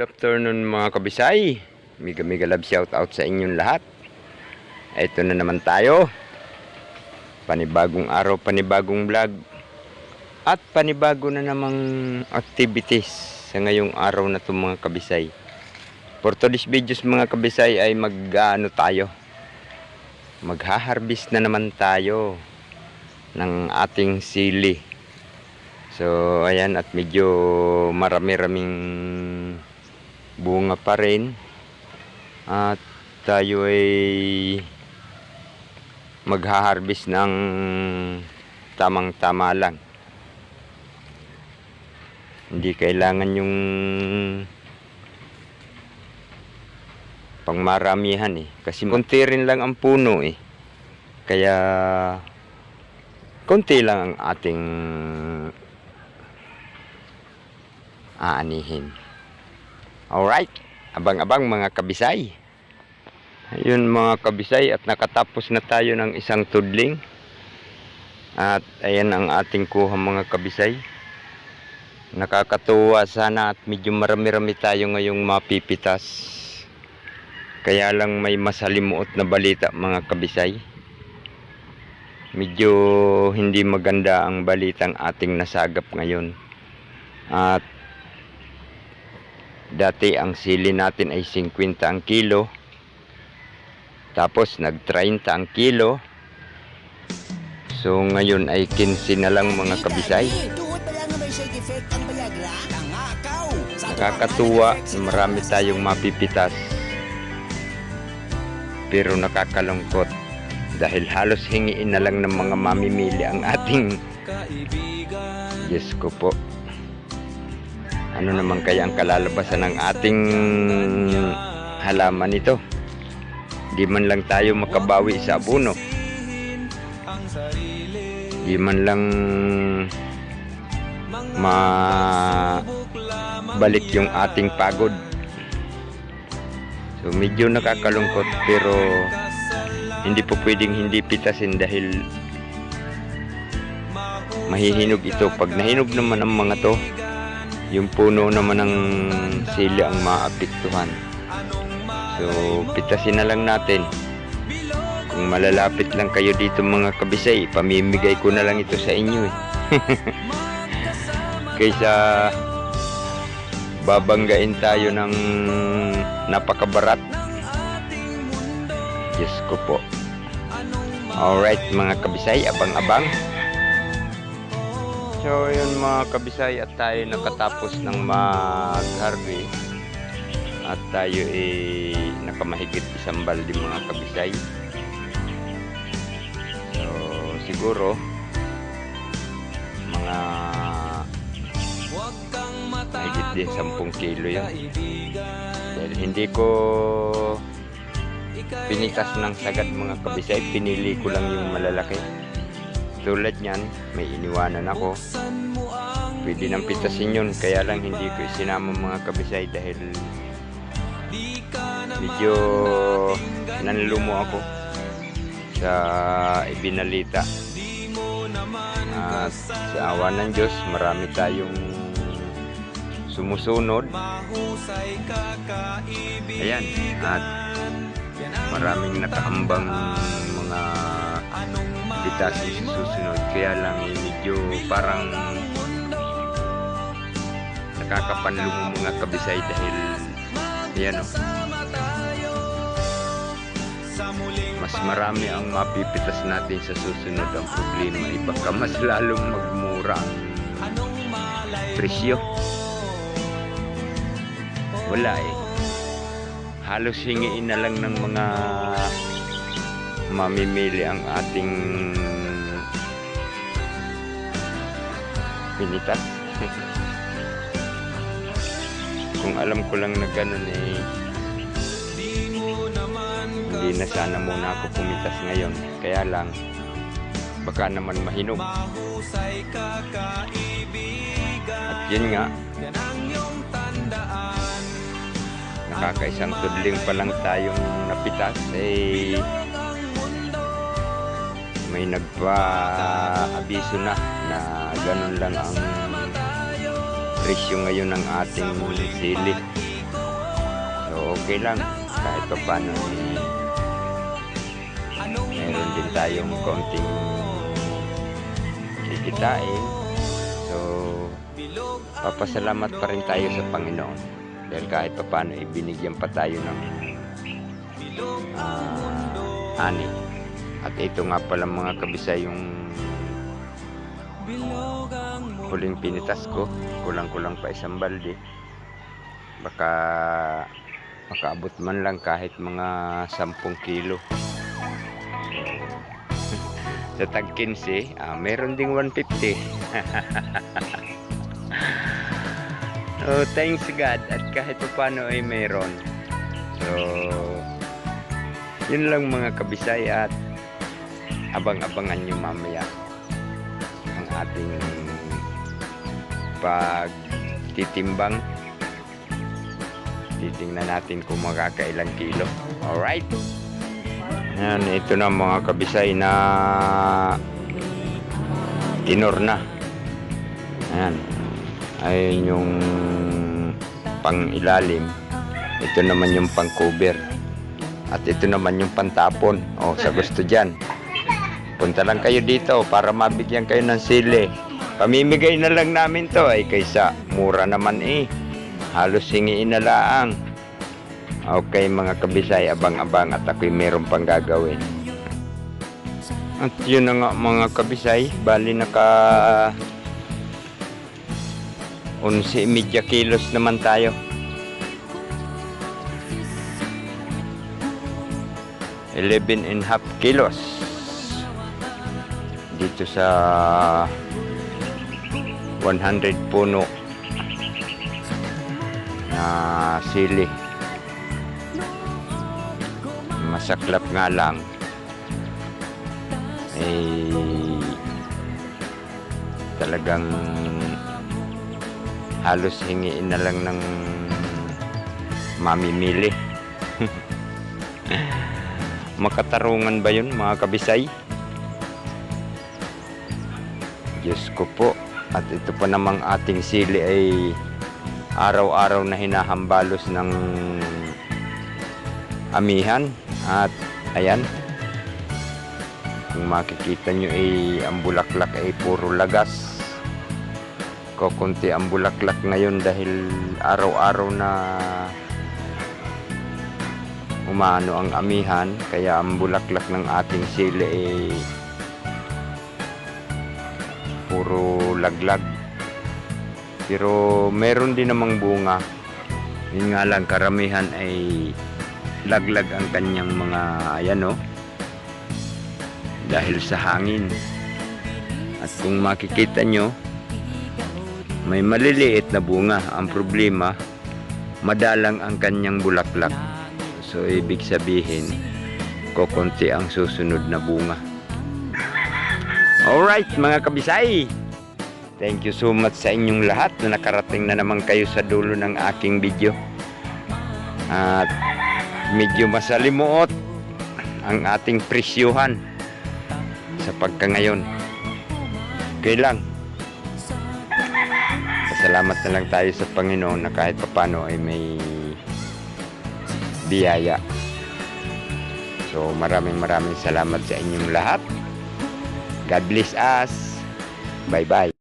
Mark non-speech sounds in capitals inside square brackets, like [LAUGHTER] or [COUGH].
good afternoon mga kabisay. Miga miga love shout out sa inyong lahat. Ito na naman tayo. Panibagong araw, panibagong vlog. At panibago na namang activities sa ngayong araw na to mga kabisay. For today's videos mga kabisay ay mag ano tayo. Magha-harvest na naman tayo ng ating sili. So, ayan, at medyo marami-raming bunga pa rin. At tayo ay magha-harvest ng tamang-tama lang. Hindi kailangan yung pangmaramihan eh. Kasi konti rin lang ang puno eh. Kaya konti lang ang ating aanihin. Alright, abang-abang mga kabisay. Ayun mga kabisay at nakatapos na tayo ng isang tudling. At ayan ang ating kuha mga kabisay. Nakakatuwa sana at medyo marami-rami tayo ngayong mapipitas. Kaya lang may masalimuot na balita mga kabisay. Medyo hindi maganda ang balitang ating nasagap ngayon. At Dati ang sili natin ay 50 ang kilo. Tapos nag-30 ang kilo. So ngayon ay 15 na lang mga kabisay. Nakakatuwa na marami tayong mapipitas. Pero nakakalungkot dahil halos hingiin na lang ng mga mamimili ang ating Diyos ko po. Ano naman kaya ang kalalabasan ng ating halaman ito? Di man lang tayo makabawi sa abono. Di man lang mabalik yung ating pagod. So medyo nakakalungkot pero hindi po pwedeng hindi pitasin dahil mahihinog ito. Pag nahinog naman ang mga to, yung puno naman ng sili ang maapektuhan. So, pitasin na lang natin. Kung malalapit lang kayo dito mga kabisay, pamimigay ko na lang ito sa inyo eh. [LAUGHS] Kaysa babanggain tayo ng napakabarat. Diyos ko po. Alright mga kabisay, abang-abang. So yun mga kabisay at tayo nakatapos ng mag-harvest at tayo eh nakamahigit isang balde mga kabisay. So siguro mga mahigit din 10 kilo yun. Dahil hindi ko pinitas ng sagad mga kabisay, pinili ko lang yung malalaki. Tulad niyan, may iniwanan ako. Pwede nang pitasin yun, kaya lang hindi ko isinama mga kabisay dahil medyo nanlumo ako sa ibinalita. At sa awa ng Diyos, marami tayong sumusunod. Ayan, at maraming nakaambang mga bitasin sa susunod. Kaya lang medyo parang nakakapanlumo mga kabisay dahil yan o. Mas marami ang mapipitas natin sa susunod ang problema. ay baka mas lalong magmura ang presyo. Wala eh. Halos hingiin na lang ng mga mamimili ang ating pinitas. [LAUGHS] Kung alam ko lang na ganun eh, hindi na sana muna ako pumitas ngayon. Kaya lang, baka naman mahinog. At yun nga, nakakaisang tudling pa lang tayong napitas eh may nagpa-abiso na na ganun lang ang presyo ngayon ng ating sili okay lang. Kahit pa paano eh, meron din tayong konting kikitain. So, papasalamat pa rin tayo sa Panginoon. Dahil kahit pa paano, ibinigyan pa tayo ng ah, ani. At ito nga pala mga kabisay yung huling pinitas ko. Kulang-kulang pa isang balde. Baka makaabot man lang kahit mga 10 kilo. [LAUGHS] sa tag 15, ah, meron ding 150. [LAUGHS] oh, thanks God. At kahit pa paano ay meron. So, yun lang mga kabisay at abang-abangan nyo mamaya ang ating pagtitimbang. Titingnan natin kung makakailang kilo. Alright? Yan, ito na mga kabisay na tinor na. Ayan. Ayun yung pang ilalim. Ito naman yung pang cover. At ito naman yung pantapon. O, sa gusto dyan. Punta lang kayo dito para mabigyan kayo ng sili. Pamimigay na lang namin to ay kaysa mura naman eh. Halos hingiin na laang. Okay mga kabisay, abang-abang at ako'y meron pang gagawin. At yun na nga mga kabisay, bali naka 11 media kilos naman tayo. 11 and half kilos dito sa 100 puno na sili. Masaklap nga lang. Eh talagang halos hingiin na lang ng mamimili. [LAUGHS] Makatarungan ba yun mga kabisay Diyos ko po. At ito pa namang ating sili ay araw-araw na hinahambalos ng amihan. At ayan kung makikita nyo ay ang bulaklak ay puro lagas. Kukunti ang bulaklak ngayon dahil araw-araw na umano ang amihan. Kaya ang bulaklak ng ating sili ay puro laglag. Pero meron din namang bunga. Yun nga lang karamihan ay laglag ang kanyang mga ayan oh. Dahil sa hangin. At kung makikita nyo may maliliit na bunga. Ang problema madalang ang kanyang bulaklak. So ibig sabihin kokonti ang susunod na bunga alright mga kabisay thank you so much sa inyong lahat na nakarating na naman kayo sa dulo ng aking video at medyo masalimuot ang ating presyuhan sa pagka ngayon. Okay lang. Pasalamat na lang tayo sa Panginoon na kahit papano ay may biyaya. So maraming maraming salamat sa inyong lahat. God bless us. Bye bye.